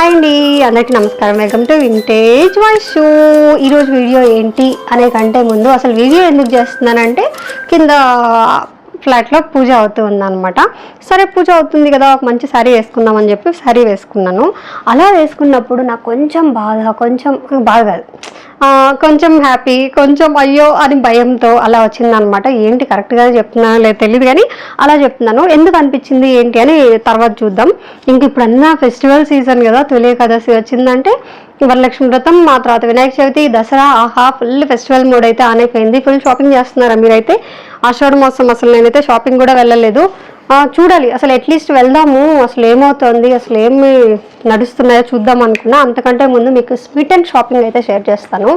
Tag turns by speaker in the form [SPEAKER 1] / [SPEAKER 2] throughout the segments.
[SPEAKER 1] Hi అండి అందరికీ నమస్కారం. Welcome to vintage voice show ఈరోజు వీడియో ఏంటి అనే కంటే ముందు అసలు వీడియో ఎందుకు చేస్తున్నానంటే కింద ఫ్లాట్లో పూజ అవుతూ ఉందన్నమాట. సరే పూజ అవుతుంది కదా ఒక మంచి శారీ వేసుకుందామని చెప్పి శారీ వేసుకున్నాను. అలా వేసుకున్నప్పుడు నాకు కొంచెం బాధ కొంచెం బాధ కాదు. కొంచెం హ్యాపీ కొంచెం అయ్యో అని భయంతో అలా వచ్చిందనమాట. ఏంటి కరెక్ట్గానే చెప్తున్నా లేదు తెలియదు కానీ అలా చెప్తున్నాను. ఎందుకు అనిపించింది ఏంటి అని తర్వాత చూద్దాం. ఇంక ఇప్పుడు అన్న ఫెస్టివల్ సీజన్ కదా తొలి ఏకాదశి వచ్చిందంటే వరలక్ష్మి వ్రతం మా తర్వాత వినాయక చవితి దసరా ఆహా ఫుల్ ఫెస్టివల్ మూడ్ అయితే ఆన్ అయిపోయింది. ఫుల్ షాపింగ్ చేస్తున్నారా మీరైతే? ఆషాఢ మాసం అసలు నేనైతే షాపింగ్ కూడా వెళ్ళలేదు. చూడాలి. అసలు అట్లీస్ట్ వెళ్దాము. అసలు ఏమవుతుంది? అసలు ఏమి నడుస్తున్నాయో చూద్దాం అనుకున్నా. అంతకంటే ముందు మీకు స్మిట్ అండ్ షాపింగ్ అయితే షేర్ చేస్తాను.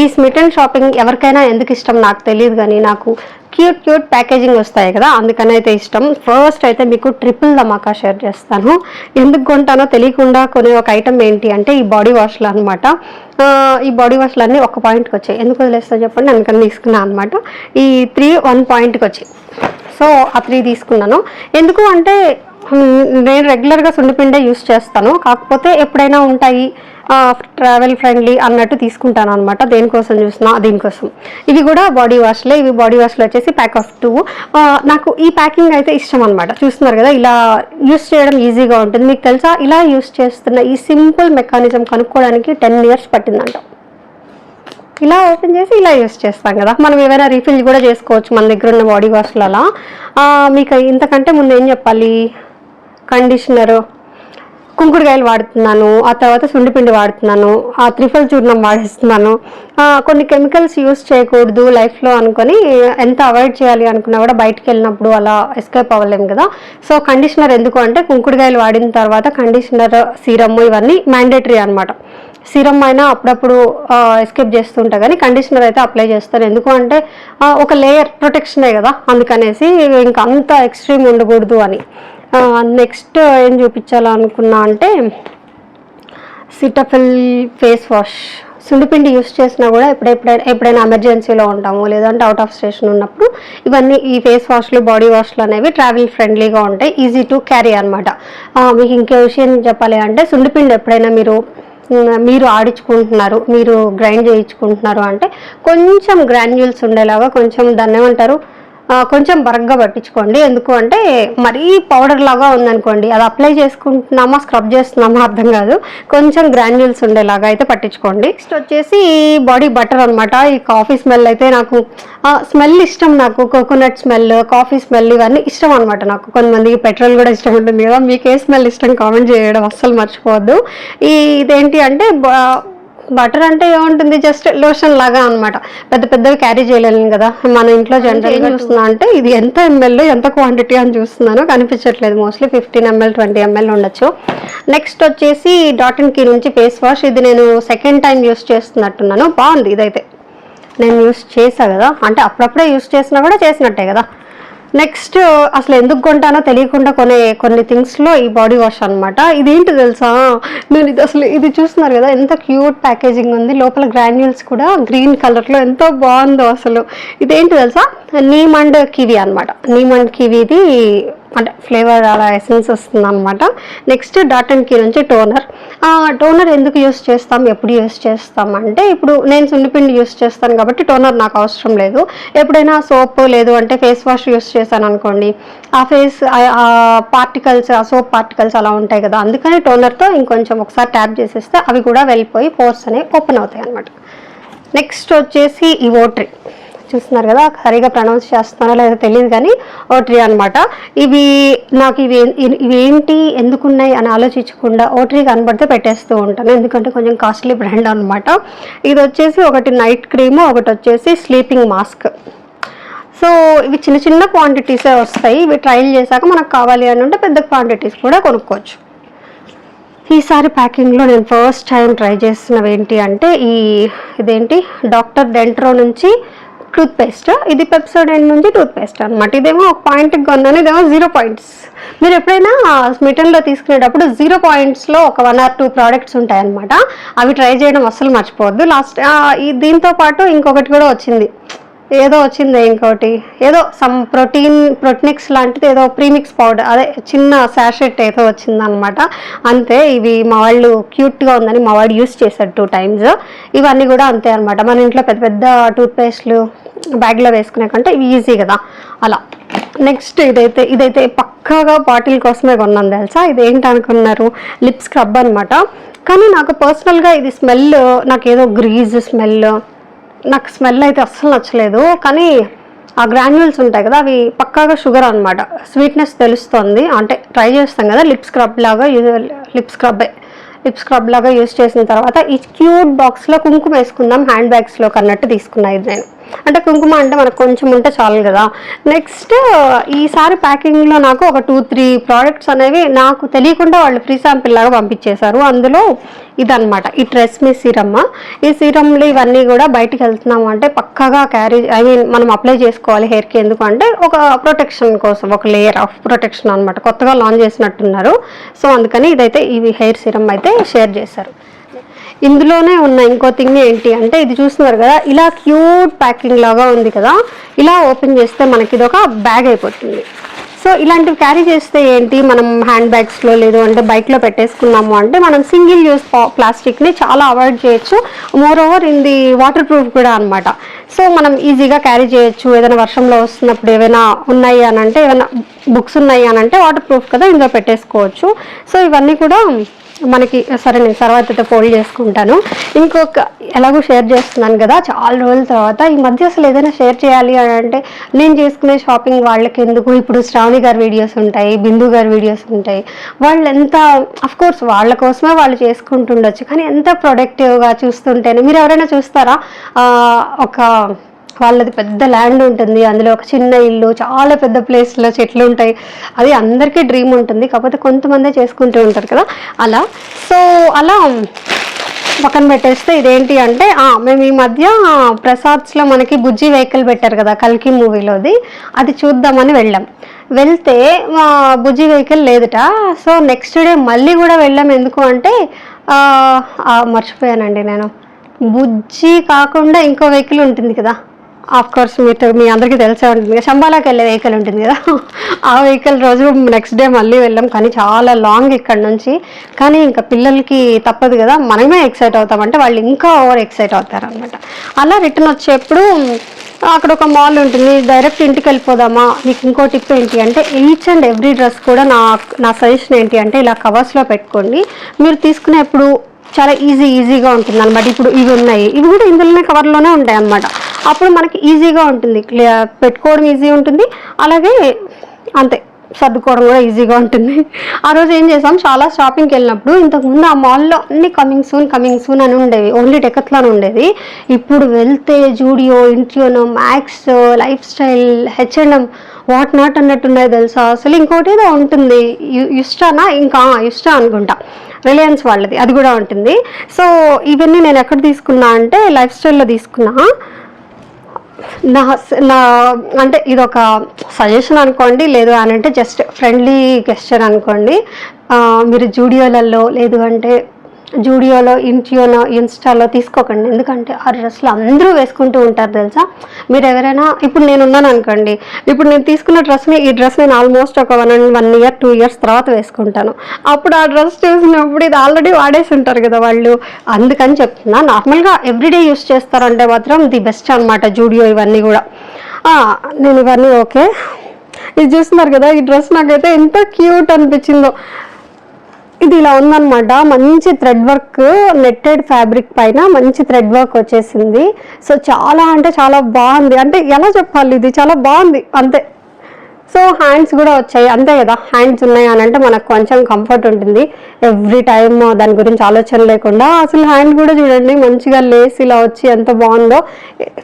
[SPEAKER 1] ఈ స్మిట్ అండ్ షాపింగ్ ఎవరికైనా ఎందుకు ఇష్టం? నాకు తెలియదు కానీ నాకు క్యూట్ క్యూట్ ప్యాకేజింగ్ వస్తాయి కదా. అందుకని అయితే ఇష్టం. ఫస్ట్ అయితే మీకు ట్రిపుల్ ధమాకా షేర్ చేస్తాను. ఎందుకు కొంటానో తెలియకుండా కొనే ఒక ఐటమ్ ఏంటి అంటే ఈ బాడీ వాష్లు అనమాట ఈ బాడీ వాష్లు అన్నీ ఒక పాయింట్కి వచ్చాయి. ఎందుకు వదిలేస్తా చెప్పండి? అందుకని తీసుకున్నాను అనమాట ఈ త్రీ వన్ పాయింట్కి వచ్చాయి. సో ఆ త్రీ తీసుకున్నాను. ఎందుకు అంటే నేను రెగ్యులర్గా సుండిపిండే యూస్ చేస్తాను. కాకపోతే ఎప్పుడైనా ఉంటాయి ట్రావెల్ ఫ్రెండ్లీ అన్నట్టు తీసుకుంటాను అనమాట దేనికోసం చూసినా దీనికోసం. ఇవి కూడా బాడీ వాష్లే ఇవి బాడీ వాష్లు వచ్చేసి ప్యాక్ ఆఫ్ టూ. నాకు ఈ ప్యాకింగ్ అయితే ఇష్టం అనమాట చూస్తున్నారు కదా ఇలా యూస్ చేయడం ఈజీగా ఉంటుంది. మీకు తెలుసా ఇలా యూస్ చేస్తున్న ఈ సింపుల్ మెకానిజం కనుక్కోవడానికి టెన్ ఇయర్స్ పట్టిందంట. ఇలా ఓపెన్ చేసి ఇలా యూస్ చేస్తాం కదా. మనం ఏమైనా రీఫిల్ కూడా చేసుకోవచ్చు మన దగ్గర ఉన్న బాడీ వాష్లు అలా మీకు ఇంతకంటే ముందు ఏం చెప్పాలి? కండిషనరు కుంకుడుకాయలు వాడుతున్నాను ఆ తర్వాత సుండిపిండి వాడుతున్నాను ఆ త్రిఫల్ చూర్ణం వాడిస్తున్నాను. కొన్ని కెమికల్స్ యూస్ చేయకూడదు లైఫ్లో అనుకొని ఎంత అవాయిడ్ చేయాలి అనుకున్నా కూడా బయటకు వెళ్ళినప్పుడు అలా ఎస్కేప్ అవ్వలేము కదా. సో కండిషనర్ ఎందుకు అంటే కుంకుడుకాయలు వాడిన తర్వాత కండిషనర్ సీరమ్ ఇవన్నీ మ్యాండేటరీ అనమాట సిరమ్ అయినా అప్పుడప్పుడు ఎస్కేప్ చేస్తుంటా కానీ కండిషనర్ అయితే అప్లై చేస్తాను. ఎందుకు అంటే ఒక లేయర్ ప్రొటెక్షనే కదా అందుకనేసి ఇంకా అంత ఎక్స్ట్రీమ్ ఉండకూడదు అని. నెక్స్ట్ ఏం చూపించాలనుకున్నా అంటే సిటఫిల్ ఫేస్ వాష్ సుండిపిండి యూస్ చేసినా కూడా ఎప్పుడెప్పుడైనా ఎప్పుడైనా ఎమర్జెన్సీలో ఉంటాము లేదంటే అవుట్ ఆఫ్ స్టేషన్ ఉన్నప్పుడు ఇవన్నీ ఈ ఫేస్ వాష్లు బాడీ వాష్లు అనేవి ట్రావెల్ ఫ్రెండ్లీగా ఉంటాయి ఈజీ టు క్యారీ అనమాట మీకు ఇంకే విషయం చెప్పాలి అంటే సుండిపిండి ఎప్పుడైనా మీరు మీరు ఆడించుకుంటున్నారు మీరు గ్రైండ్ చేయించుకుంటున్నారు అంటే కొంచెం గ్రాన్యూల్స్ ఉండేలాగా కొంచెం దాన్ని ఏమంటారు కొంచెం బరగ్గా పట్టించుకోండి. ఎందుకు అంటే మరీ పౌడర్ లాగా ఉందనుకోండి అది అప్లై చేసుకుంటున్నామా స్క్రబ్ చేస్తున్నామా అర్థం కాదు. కొంచెం గ్రాన్యూల్స్ ఉండేలాగా అయితే పట్టించుకోండి. నెక్స్ట్ వచ్చేసి బాడీ బటర్ అనమాట ఈ కాఫీ స్మెల్ అయితే నాకు స్మెల్ ఇష్టం నాకు. కోకోనట్ స్మెల్ కాఫీ స్మెల్ ఇవన్నీ ఇష్టం అనమాట నాకు. కొంతమందికి పెట్రోల్ కూడా ఇష్టం ఉంటుంది కదా మీకు ఏ స్మెల్ ఇష్టం కామెంట్ చేయడం అస్సలు మర్చిపోవద్దు. ఈ ఇదేంటి అంటే బటర్ అంటే ఏముంటుంది? జస్ట్ లోషన్ లాగా అన్నమాట. పెద్ద పెద్దవి క్యారీ చేయలేను కదా. మన ఇంట్లో జనరల్ చూస్తున్నా అంటే ఇది ఎంత ఎంఎల్ ఎంత క్వాంటిటీ అని చూస్తున్నాను కనిపించట్లేదు. Mostly fifteen ML twenty ML ఉండొచ్చు. నెక్స్ట్ వచ్చేసి డాట్ అండ్ కీ నుంచి ఫేస్ వాష్ ఇది నేను సెకండ్ టైం యూస్ చేస్తున్నట్టున్నాను. బాగుంది ఇదైతే. నేను యూస్ చేసా కదా. అంటే అప్పుడప్పుడే యూస్ చేసినా కూడా చేసినట్టే కదా. నెక్స్ట్ అసలు ఎందుకు కొంటానో తెలియకుండా కొనే కొన్ని థింగ్స్లో ఈ బాడీ వాష్ అనమాట ఇదేంటి తెలుసా? నేను ఇది అసలు ఇది చూస్తున్నారు కదా ఎంత క్యూట్ ప్యాకేజింగ్ ఉంది. లోపల గ్రాన్యూల్స్ కూడా గ్రీన్ కలర్లో ఎంతో బాగుందో అసలు. ఇదేంటి తెలుసా? నీమ్ అండ్ కివి అనమాట నీమ్ అండ్ కివీది అంటే ఫ్లేవర్ అలా ఎసెన్స్ వస్తుంది అనమాట నెక్స్ట్ డాట్ అండ్ కీ నుంచి టోనర్. టోనర్ ఎందుకు యూస్ చేస్తాం? ఎప్పుడు యూస్ చేస్తాం అంటే ఇప్పుడు నేను సున్నిపిండి యూస్ చేస్తాను కాబట్టి టోనర్ నాకు అవసరం లేదు. ఎప్పుడైనా సోప్ లేదు అంటే ఫేస్ వాష్ యూస్ చేశాను అనుకోండి. ఆ ఫేస్ పార్టికల్స్ ఆ సోప్ పార్టికల్స్ అలా ఉంటాయి కదా అందుకని టోనర్తో ఇంకొంచెం ఒకసారి ట్యాప్ చేసేస్తే అవి కూడా వెళ్ళిపోయి పోర్స్ అనేవి ఓపెన్ అవుతాయి అనమాట నెక్స్ట్ వచ్చేసి ఈ ఓట్రీ. చూస్తున్నారు కదా సరిగా ప్రొనౌన్స్ చేస్తున్నారో లేదో తెలియదు కానీ ఓట్రీ అనమాట ఇవి నాకు ఇవి ఇవి- ఏంటి ఎందుకున్నాయి అని ఆలోచించకుండా ఓట్రీ కనబడితే పెట్టేస్తూ ఉంటాను. ఎందుకంటే కొంచెం కాస్ట్లీ బ్రాండ్ అనమాట ఇది వచ్చేసి ఒకటి నైట్ క్రీమ్ ఒకటి వచ్చేసి స్లీపింగ్ మాస్క్. సో ఇవి చిన్న చిన్న క్వాంటిటీసే వస్తాయి. ఇవి ట్రయల్ చేశాక మనకు కావాలి అని ఉంటే పెద్ద క్వాంటిటీస్ కూడా కొనుక్కోవచ్చు. ఈసారి ప్యాకింగ్లో నేను ఫస్ట్ టైం ట్రై చేసినవి ఏంటి అంటే ఈ ఇదేంటి డాక్టర్ డెంట్రో నుంచి టూత్ పేస్ట్ ఇది పెప్సోడెంట్ నుంచి టూత్ పేస్ట్ అనమాట ఇదేమో ఒక పాయింట్కి కొన్నాను ఇదేమో జీరో పాయింట్స్ మీరు ఎప్పుడైనా స్మిటన్లో తీసుకునేటప్పుడు జీరో పాయింట్స్లో ఒక వన్ ఆర్ టూ ప్రోడక్ట్స్ ఉంటాయన్నమాట. అవి ట్రై చేయడం అస్సలు మర్చిపోవద్దు. లాస్ట్ దీంతో పాటు ఇంకొకటి కూడా వచ్చింది. ఏదో వచ్చింది ఇంకోటి. ఏదో సమ్ ప్రోటీన్ ప్రోటీనిక్స్ లాంటిది ఏదో ప్రీమిక్స్ పౌడర్ అదే చిన్న శాషెట్ ఏదో వచ్చిందనమాట. అంతే ఇవి మా వాళ్ళు క్యూట్గా ఉందని మా వాడు యూస్ చేశారు టూ టైమ్స్ ఇవన్నీ కూడా అంతే అనమాట. మన ఇంట్లో పెద్ద పెద్ద టూత్పేస్ట్లు బ్యాగ్లో వేసుకునే కంటే ఇవి ఈజీ కదా. అలా. నెక్స్ట్ ఇదైతే ఇదైతే పక్కాగా బాటిల్ కోసమే కొన్నాను తెలుసా? ఇది ఏంటి అనుకున్నారు? లిప్ స్క్రబ్ అనమాట. కానీ నాకు పర్సనల్గా ఇది స్మెల్ నాకు ఏదో గ్రీజ్ స్మెల్ నాకు స్మెల్ అయితే అస్సలు నచ్చలేదు కానీ ఆ గ్రాన్యూల్స్ ఉంటాయి కదా అవి పక్కాగా షుగర్ అనమాట స్వీట్నెస్ తెలుస్తుంది. అంటే ట్రై చేస్తాం కదా లిప్ స్క్రబ్ లాగా లిప్ స్క్రబ్ లిప్ స్క్రబ్ లాగా యూజ్ చేసిన తర్వాత ఈ క్యూట్ బాక్స్లో కుంకుమ వేసుకుందాం హ్యాండ్ బ్యాగ్స్లోకి అన్నట్టు తీసుకున్నా ఇది నేను. అంటే కుంకుమ అంటే మనకు కొంచెం ఉంటే చాలు కదా. నెక్స్ట్ ఈసారి ప్యాకింగ్లో నాకు ఒక టూ త్రీ ప్రోడక్ట్స్ అనేవి నాకు తెలియకుండా వాళ్ళు ఫ్రీ శాంపిల్ లాగా పంపించేశారు. అందులో ఇదనమాట ఈ ట్రెస్ మీ సీరమ్ ఈ సీరమ్లు ఇవన్నీ కూడా బయటికి వెళ్తున్నాము అంటే పక్కగా క్యారీ ఐ మీన్ మనం అప్లై చేసుకోవాలి హెయిర్కి ఎందుకు అంటే ఒక ప్రొటెక్షన్ కోసం ఒక లేయర్ ఆఫ్ ప్రొటెక్షన్ అనమాట కొత్తగా లాంచ్ చేసినట్టున్నారు. సో అందుకని ఇదైతే ఇవి హెయిర్ సీరమ్ అయితే షేర్ చేశారు. ఇందులోనే ఉన్న ఇంకో థింగ్ ఏంటి అంటే ఇది చూస్తున్నారు కదా ఇలా క్యూట్ ప్యాకింగ్ లాగా ఉంది కదా ఇలా ఓపెన్ చేస్తే మనకి ఇది ఒక బ్యాగ్ అయిపోతుంది. సో ఇలాంటివి క్యారీ చేస్తే ఏంటి మనం హ్యాండ్ బ్యాగ్స్లో లేదు అంటే బైక్లో పెట్టేసుకున్నాము అంటే మనం సింగిల్ యూస్ ప్లాస్టిక్ని చాలా అవాయిడ్ చేయొచ్చు. మోర్ ఓవర్ ఇది వాటర్ ప్రూఫ్ కూడా అనమాట సో మనం ఈజీగా క్యారీ చేయొచ్చు. ఏదైనా వర్షంలో వస్తున్నప్పుడు ఏమైనా ఉన్నాయి అని అంటే ఏమైనా బుక్స్ ఉన్నాయి అని అంటే వాటర్ ప్రూఫ్ కదా ఇందులో పెట్టేసుకోవచ్చు. సో ఇవన్నీ కూడా మనకి సరే నేను తర్వాత అయితే ఫోల్డ్ చేసుకుంటాను. ఇంకొక ఎలాగో షేర్ చేస్తున్నాను కదా చాలా రోజుల తర్వాత. ఈ మధ్య అసలు ఏదైనా షేర్ చేయాలి అని అంటే నేను చేసుకునే షాపింగ్ వాళ్ళకి ఎందుకు? ఇప్పుడు శ్రావణి గారి వీడియోస్ ఉంటాయి బిందు గారి వీడియోస్ ఉంటాయి. వాళ్ళు ఎంత కోర్స్ వాళ్ళ కోసమే వాళ్ళు చేసుకుంటుండొచ్చు కానీ ఎంత ప్రొడక్టివ్గా చూస్తుంటేనే. మీరు ఎవరైనా చూస్తారా? ఒక వాళ్ళది పెద్ద ల్యాండ్ ఉంటుంది అందులో ఒక చిన్న ఇల్లు చాలా పెద్ద ప్లేస్లో చెట్లు ఉంటాయి. అది అందరికీ డ్రీమ్ ఉంటుంది కాకపోతే కొంతమందే చేసుకుంటూ ఉంటారు కదా అలా. సో అలా పక్కన పెట్టేస్తే ఇదేంటి అంటే మేము ఈ మధ్య ప్రసాద్స్లో మనకి బుజ్జి వెహికల్ పెట్టారు కదా కల్కి మూవీలోది అది చూద్దామని వెళ్ళాం. వెళ్తే బుజ్జి వెహికల్ లేదుట. సో నెక్స్ట్ డే మళ్ళీ కూడా వెళ్ళాం. ఎందుకు అంటే మర్చిపోయానండి నేను. బుజ్జి కాకుండా ఇంకో వెహికల్ ఉంటుంది కదా. ఆఫ్ కోర్స్ మీరు మీ అందరికీ తెలిసే ఉంటుంది కదా. శంబాలాకి వెళ్ళే వెహికల్ ఉంటుంది కదా. ఆ వెహికల్ రోజు నెక్స్ట్ డే మళ్ళీ వెళ్ళాం కానీ చాలా లాంగ్ ఇక్కడ నుంచి. కానీ ఇంకా పిల్లలకి తప్పదు కదా. మనమే ఎక్సైట్ అవుతామంటే వాళ్ళు ఇంకా ఓవర్ ఎక్సైట్ అవుతారు అనమాట అలా రిటర్న్ వచ్చేప్పుడు అక్కడ ఒక మాల్ ఉంటుంది. డైరెక్ట్ ఇంటికి వెళ్ళిపోదామా? మీకు ఇంకో టిప్ ఏంటి అంటే ఈచ్ అండ్ ఎవ్రీ డ్రెస్ కూడా నా నా సజెషన్ ఏంటి అంటే ఇలా కవర్స్లో పెట్టుకోండి. మీరు తీసుకునేప్పుడు చాలా ఈజీ ఈజీగా ఉంటుంది అనమాట ఇప్పుడు ఇవి ఉన్నాయి. ఇవి కూడా ఇందులోనే కవర్లోనే ఉంటాయి అనమాట అప్పుడు మనకి ఈజీగా ఉంటుంది. క్లియర్ పెట్టుకోవడం ఈజీ ఉంటుంది. అలాగే అంతే సర్దుకోవడం కూడా ఈజీగా ఉంటుంది. ఆ రోజు ఏం చేసాం? చాలా షాపింగ్కి వెళ్ళినప్పుడు ఇంతకుముందు ఆ మాల్లో అన్ని కమింగ్ సూన్ కమింగ్ సూన్ అని ఉండేవి. ఓన్లీ డెకత్లాన్ ఉండేది. ఇప్పుడు వెళ్తే Zudio ఇంట్రియోనో Max Lifestyle H and M what not అన్నట్టున్నాయి తెలుసా? అసలు ఇంకోటి ఏదో ఉంటుంది. యు- ఇంకా ఆ, అనుకుంటా. రిలయన్స్ వాళ్ళది. అది కూడా ఉంటుంది. సో ఇవన్నీ నేను ఎక్కడ తీసుకున్నా అంటే లైఫ్ స్టైల్లో తీసుకున్నా. నా నా అంటే ఇది ఒక సజెషన్ అనుకోండి. లేదు అని అంటే జస్ట్ ఫ్రెండ్లీ గెస్చర్ అనుకోండి. మీరు జూడియోలలో లేదు అంటే జూడియోలో ఇంటియోనో ఇన్స్టాలో తీసుకోకండి. ఎందుకంటే ఆ డ్రెస్సులు అందరూ వేసుకుంటూ ఉంటారు తెలుసా? మీరు ఎవరైనా ఇప్పుడు నేను ఉన్నాను అనుకోండి. ఇప్పుడు నేను తీసుకున్న డ్రెస్ని ఈ డ్రెస్ నేను ఆల్మోస్ట్ ఒక one one year two years తర్వాత వేసుకుంటాను. అప్పుడు ఆ డ్రెస్ చూసినప్పుడు ఇది ఆల్రెడీ వాడేసి ఉంటారు కదా వాళ్ళు. అందుకని చెప్తున్నా నార్మల్గా ఎవ్రీడే యూస్ చేస్తారంటే మాత్రం ది బెస్ట్ అనమాట జూడియో ఇవన్నీ కూడా. నేను ఇవన్నీ ఓకే. ఇది చూస్తున్నారు కదా ఈ డ్రెస్ నాకైతే ఎంత క్యూట్ అనిపించిందో. ఇది ఇలా ఉందన్నమాట. మంచి థ్రెడ్ వర్క్ నెట్టెడ్ ఫ్యాబ్రిక్ పైన మంచి థ్రెడ్ వర్క్ వచ్చేసింది. సో చాలా అంటే చాలా బాగుంది. అంటే ఎలా చెప్పాలి ఇది? చాలా బాగుంది. అంతే. సో హ్యాండ్స్ కూడా వచ్చాయి. అంతే కదా హ్యాండ్స్ ఉన్నాయి అని అంటే మనకు కొంచెం కంఫర్ట్ ఉంటుంది. ఎవ్రీ టైమ్ దాని గురించి ఆలోచన లేకుండా అసలు హ్యాండ్ కూడా చూడండి మంచిగా లేస్ ఇలా వచ్చి ఎంత బాగుందో.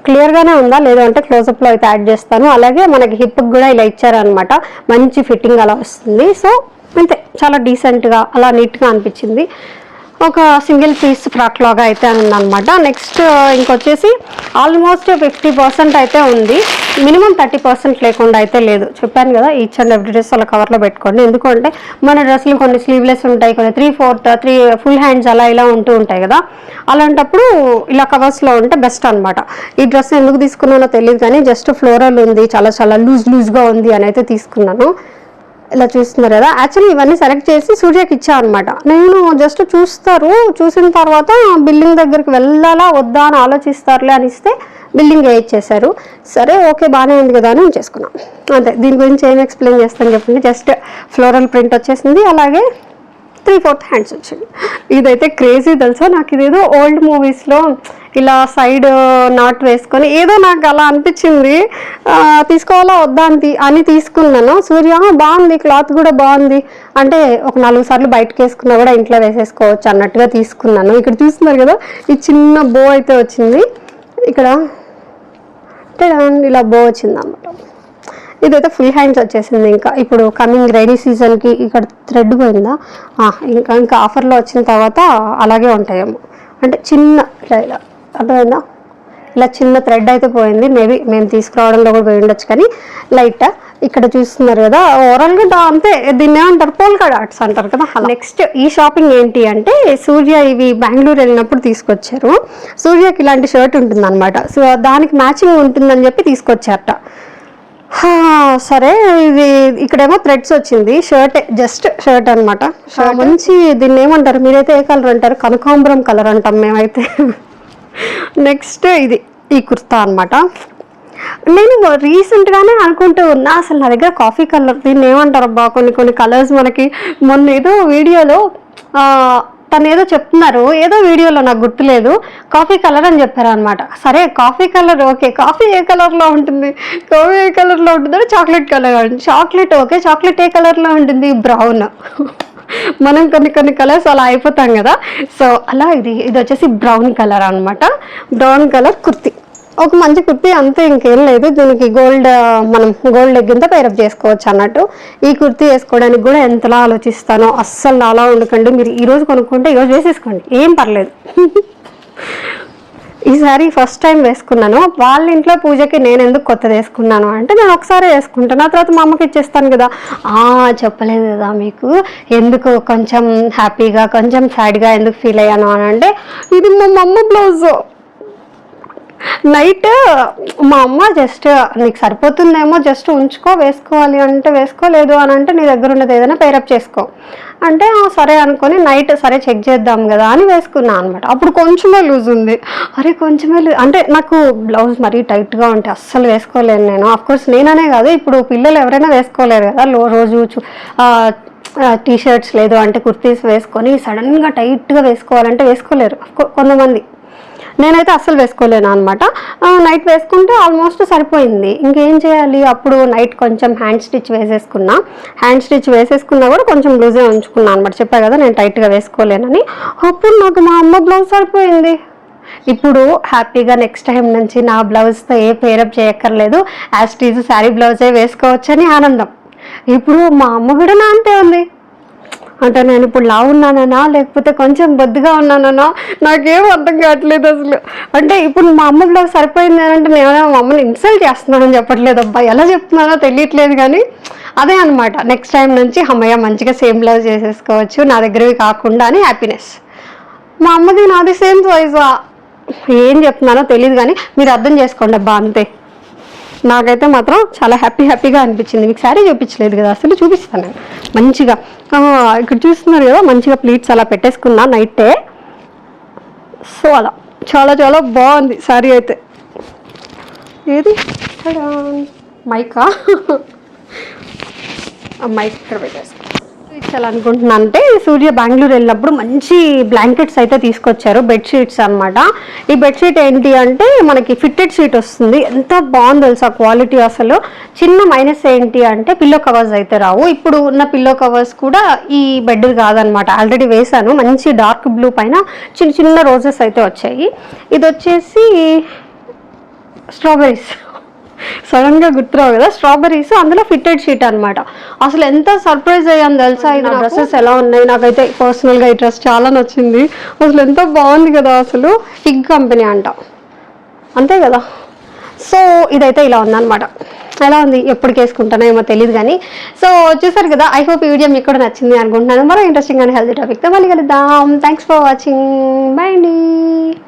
[SPEAKER 1] క్లియర్గానే ఉందా? లేదు అంటే క్లోజప్లో అయితే యాడ్ చేస్తాను. అలాగే మనకి హిప్కి కూడా ఇలా ఇచ్చారనమాట మంచి ఫిట్టింగ్ అలా వస్తుంది. సో చాలా డీసెంట్గా అలా నీట్గా అనిపించింది. ఒక సింగిల్ పీస్ ఫ్రాక్ లాగా అయితే అనమాట నెక్స్ట్ ఇంకొచ్చేసి ఆల్మోస్ట్ ఫిఫ్టీ పర్సెంట్ అయితే ఉంది. మినిమం థర్టీ పర్సెంట్ లేకుండా అయితే లేదు. చెప్పాను కదా ఈచ్ అండ్ ఎవ్రీ డ్రెస్ అలా కవర్లో పెట్టుకోండి. ఎందుకంటే మన డ్రెస్సులు కొన్ని స్లీవ్లెస్ ఉంటాయి కొన్ని three fourth three full hands అలా ఇలా ఉంటూ ఉంటాయి కదా. అలాంటప్పుడు ఇలా కవర్స్లో ఉంటే బెస్ట్ అనమాట ఈ డ్రెస్ ఎందుకు తీసుకున్నానో తెలియదు కానీ జస్ట్ ఫ్లోరల్ ఉంది చాలా చాలా లూజ్ లూజ్గా ఉంది అని అయితే తీసుకున్నాను. ఇలా చూస్తున్నారు కదా. యాక్చువల్లీ ఇవన్నీ సెలెక్ట్ చేసి సూర్యకి ఇచ్చా అనమాట నేను జస్ట్ చూస్తారు. చూసిన తర్వాత బిల్డింగ్ దగ్గరికి వెళ్ళాలా వద్దా అని ఆలోచిస్తారులే అని ఇస్తే బిల్డింగ్ ఇచ్చేసారు సరే ఓకే బాగానే ఉంది కదా అని చేసుకున్నాం. అంతే దీని గురించి ఏం ఎక్స్ప్లెయిన్ చేస్తాను చెప్పండి. జస్ట్ ఫ్లోరల్ ప్రింట్ వచ్చేసింది. అలాగే త్రీ ఫోర్త్ హ్యాండ్స్ వచ్చింది. ఇదైతే క్రేజీ తెలుసా? నాకు ఇదేదో ఓల్డ్ మూవీస్లో ఇలా సైడ్ నాట్ వేసుకొని ఏదో నాకు అలా అనిపించింది. తీసుకోవాలా వద్దా అని అని తీసుకున్నాను. సూర్య బాగుంది క్లాత్ కూడా బాగుంది. అంటే ఒక నాలుగు సార్లు బయటకు వేసుకున్నా కూడా ఇంట్లో వేసేసుకోవచ్చు అన్నట్టుగా తీసుకున్నాను. ఇక్కడ చూస్తున్నారు కదా ఈ చిన్న బో అయితే వచ్చింది. ఇక్కడ టడాన్ ఇలా బో వచ్చింది అన్నమాట ఇదైతే ఫుల్ హ్యాండ్స్ వచ్చేసింది ఇంకా. ఇప్పుడు కమింగ్ రైనీ సీజన్కి ఇక్కడ థ్రెడ్ పోయిందా? ఇంకా ఇంకా ఆఫర్లో వచ్చిన తర్వాత అలాగే ఉంటాయేమో. అంటే చిన్న ఇట్లా ఇలా అర్థమైందా? ఇలా చిన్న థ్రెడ్ అయితే పోయింది. మేబీ మేము తీసుకురావడంలో కూడా పోయి ఉండొచ్చు కానీ లైట్ ఇక్కడ చూస్తున్నారు కదా ఓవరాల్గా అంతే. దీన్ని ఏమంటారు? పోల్కా డాట్స్ అంటారు కదా నెక్స్ట్ ఈ షాపింగ్ ఏంటి అంటే సూర్య ఇవి బెంగళూరు వెళ్ళినప్పుడు తీసుకొచ్చారు. సూర్యకి ఇలాంటి షర్ట్ ఉంటుంది సో దానికి మ్యాచింగ్ ఉంటుందని చెప్పి తీసుకొచ్చారట. సరే ఇది ఇక్కడేమో థ్రెడ్స్ వచ్చింది. షర్ట్ జస్ట్ షర్ట్ అనమాట మంచి దీన్ని ఏమంటారు? మీరైతే ఏ కలర్ అంటారు? కనకాంబరం కలర్ అంటాం మేమైతే. నెక్స్ట్ ఇది ఈ కుర్తా అనమాట నేను రీసెంట్గానే అనుకుంటూ ఉన్నా అసలు నా దగ్గర కాఫీ కలర్ దీన్ని ఏమంటారు అబ్బా? కొన్ని కొన్ని కలర్స్ మనకి మొన్న ఏదో వీడియోలో తను ఏదో చెప్తున్నారు. ఏదో వీడియోలో నాకు గుర్తులేదు. కాఫీ కలర్ అని చెప్పారు అనమాట సరే కాఫీ కలర్ ఓకే. కాఫీ ఏ కలర్లో ఉంటుంది? కాఫీ ఏ కలర్లో ఉంటుందో? Chocolate colour. Chocolate okay. Chocolate ఏ కలర్లో ఉంటుంది? బ్రౌన్. మనం కొన్ని కొన్ని కలర్స్ అలా అయిపోతాం కదా. సో అలా ఇది. ఇది వచ్చేసి బ్రౌన్ కలర్ అనమాట బ్రౌన్ కలర్ కుర్తి. ఒక మంచి కుర్తి అంతే ఇంకేం లేదు. దీనికి గోల్డ్ మనం గోల్డ్ ఎగ్గింత పేరప్ చేసుకోవచ్చు అన్నట్టు. ఈ కుర్తి వేసుకోవడానికి కూడా ఎంతలా ఆలోచిస్తానో అస్సలు అలా ఉండకండి. మీరు ఈరోజు కొనుక్కుంటే ఈరోజు వేసేసుకోండి. ఏం పర్లేదు. ఈసారి ఫస్ట్ టైం వేసుకున్నాను. వాళ్ళ ఇంట్లో పూజకి నేను ఎందుకు కొత్తది వేసుకున్నాను అంటే నేను ఒకసారి వేసుకుంటాను. ఆ తర్వాత మా అమ్మకి ఇచ్చేస్తాను కదా. ఆ చెప్పలేదు కదా మీకు. ఎందుకు కొంచెం హ్యాపీగా కొంచెం సాడ్గా ఎందుకు ఫీల్ అయ్యాను అని అంటే ఇది మా అమ్మ బ్లౌజ్ నైట్ మా అమ్మ జస్ట్ నీకు సరిపోతుందేమో జస్ట్ ఉంచుకో వేసుకోవాలి అంటే వేసుకోలేదు అని అంటే నీ దగ్గర ఉన్నది ఏదైనా పేరప్ చేసుకో. అంటే సరే అనుకొని నైట్ సరే చెక్ చేద్దాం కదా అని వేసుకున్నాను అనమాట అప్పుడు కొంచెమే లూజ్ ఉంది. అరే కొంచెమే లూజ్ అంటే నాకు బ్లౌజ్ మరీ టైట్గా ఉంటే అస్సలు వేసుకోలేను నేను. అఫ్కోర్స్ నేననే కాదు ఇప్పుడు పిల్లలు ఎవరైనా వేసుకోలేరు కదా. రోజు టీషర్ట్స్ టీ షర్ట్స్ లేదు అంటే కుర్తీస్ వేసుకొని సడన్గా టైట్గా వేసుకోవాలంటే వేసుకోలేరు. కొంతమంది. నేనైతే అస్సలు వేసుకోలేను అనమాట నైట్ వేసుకుంటే ఆల్మోస్ట్ సరిపోయింది. ఇంకేం చేయాలి? అప్పుడు నైట్ కొంచెం హ్యాండ్ స్టిచ్ వేసేసుకున్నా. హ్యాండ్ స్టిచ్ వేసేసుకున్నా కూడా కొంచెం లూజే ఉంచుకున్నా అనమాట చెప్పా కదా నేను టైట్గా వేసుకోలేనని. అప్పుడు నాకు మా అమ్మ బ్లౌజ్ సరిపోయింది. ఇప్పుడు హ్యాపీగా నెక్స్ట్ టైం నుంచి నా బ్లౌజ్తో ఏ పేరప్ చేయక్కర్లేదు. యాజ్ టీజ్ శారీ బ్లౌజే వేసుకోవచ్చని ఆనందం. ఇప్పుడు మా అమ్మ కూడా నా అంతే ఉంది. అంటే నేను ఇప్పుడు లావు ఉన్నానన్నా లేకపోతే కొంచెం బొద్దుగా ఉన్నానన్నా నాకేం అర్థం కావట్లేదు అసలు. అంటే ఇప్పుడు మా అమ్మ బ్లౌజ్ సరిపోయింది అంటే నేను మా అమ్మని ఇన్సల్ట్ చేస్తున్నానని చెప్పట్లేదు. అబ్బా ఎలా చెప్తున్నానో తెలియట్లేదు కానీ అదే అనమాట నెక్స్ట్ టైం నుంచి అమ్మయ్య మంచిగా సేమ్ లవ్ చేసేసుకోవచ్చు. నా దగ్గరవి కాకుండా అని హ్యాపీనెస్ మా అమ్మది నాది సేమ్ చాయిస్ ఏం చెప్తున్నానో తెలియదు కానీ మీరు అర్థం చేసుకోండి అబ్బా అంతే. నాకైతే మాత్రం చాలా హ్యాపీ హ్యాపీగా అనిపించింది. మీకు శారీ చూపించలేదు కదా అసలు చూపిస్తాను నేను. మంచిగా. ఇక్కడ చూస్తున్నారు కదా మంచిగా ప్లీట్స్ అలా పెట్టేసుకున్నా నైటే సో అలా. చాలా చాలా బాగుంది శారీ అయితే. ఏది? మైకా? మైక్ ఇక్కడ పెట్టేసుకో ఇచ్చాలనుకుంటున్నాను అంటే సూర్య బెంగళూరు వెళ్ళినప్పుడు మంచి బ్లాంకెట్స్ అయితే తీసుకొచ్చారు బెడ్షీట్స్ అన్నమాట. ఈ బెడ్షీట్ ఏంటి అంటే మనకి ఫిట్టెడ్ షీట్ వస్తుంది. ఎంత బాగుంది తెలుసా క్వాలిటీ అసలు. చిన్న మైనస్ ఏంటి అంటే పిల్లో కవర్స్ అయితే రావు. ఇప్పుడు ఉన్న పిల్లో కవర్స్ కూడా ఈ బెడ్ కాదనమాట ఆల్రెడీ వేశాను. మంచి డార్క్ బ్లూ పైన చిన్న చిన్న రోజెస్ అయితే వచ్చాయి. ఇది వచ్చేసి స్ట్రాబెరీస్ సడన్గా గుర్తురావు కదా స్ట్రాబెరీస్ అందులో ఫిట్టెడ్ షీట్ అన్నమాట. అసలు ఎంత సర్ప్రైజ్ అయ్యాను తెలుసా? ఇది డ్రెస్సెస్ ఎలా ఉన్నాయి? నాకైతే పర్సనల్గా ఈ డ్రెస్ చాలా నచ్చింది. అసలు ఎంత బాగుంది కదా అసలు. ఫిగ్ కంపెనీ అంట. అంతే కదా. సో ఇదైతే ఇలా ఉందన్నమాట. ఎలా ఉంది? ఎప్పటికి వేసుకుంటానో ఏమో తెలియదు కానీ. సో చూసారు కదా ఐ హోప్ ఈ వీడియో మీకు కూడా నచ్చింది అనుకుంటున్నాను. మరో ఇంట్రెస్టింగ్ అండ్ హెల్తీ టాపిక్తో మళ్ళీ కలుద్దాం. థ్యాంక్స్ ఫర్ వాచింగ్ బాయ్ అండి.